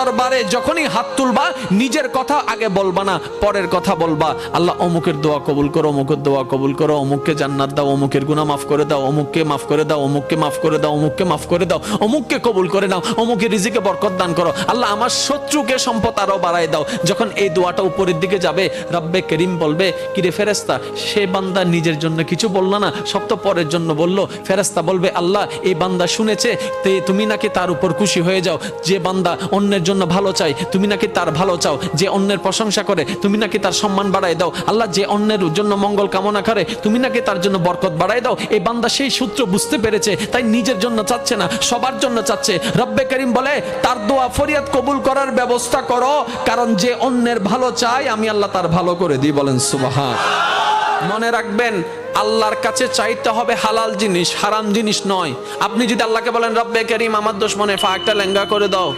দরবারে যখনই হাত তুলবা, নিজের কথা আগে বলবা না, পরের কথা বলবা। আল্লাহ, অমুকের দোয়া কবুল করো, অমুকের দোয়া কবুল করো, অমুককে জান্নাত দাও, অমুকের গুনাহ মাফ করে দাও, অমুককে মাফ করে দাও, অমুককে মাফ করে দাও, অমুককে মাফ করে দাও, অমুককে কবুল করে নাও, অমুকের রিজিকে বরকত দান করো। আল্লাহ, আমার শত্রুকে সম্পদ আরও বাড়ায় দাও। যখন এই দোয়াটা উপরের দিকে যাবে, রব্বে করিম বলবে, কিরে ফেরেস্তা সে বান্দা নিজের জন্য কিছু বলল না, সব তো পরের জন্য বলল। ফেরেস্তা বলবে, আল্লাহ, এই বান্দা শুনেছে তুমি নাকি তার উপর খুশি হয়ে যাও। যে বান্দা অন্যের জন্য ভালো চাই, তুমি নাকি তার ভালো চাও, যে অন্যের প্রশংসা করে, তুমি নাকি তার সম্মান বাড়ায় দাও। আল্লাহ যে অন্যের জন্য মঙ্গল কামনা করে, তুমি নাকি তার জন্য বরকত বাড়ায় দাও। এই বান্দা সেই সূত্র বুঝতে পেরেছে, তাই নিজের জন্য চাচ্ছে না, সবার জন্য চাচ্ছে। রব্বে করিম বলে, তার দোয়া ফরিয়াদ কবুল করার ব্যবস্থা করো, কারণ যে অন্যের ভালো চাই আমি আল্লাহ তার ভালো করে দিই, বলেন সুবাহা মনে রাখবেন, আল্লাহর কাছে চাইতে হবে হালাল জিনিস, হারাম জিনিস নয়। আপনি যদি আল্লাহকে বলেন, রব্বে করিম, আমার দোষ মনে ফা একটা লেঙ্গা করে দাও।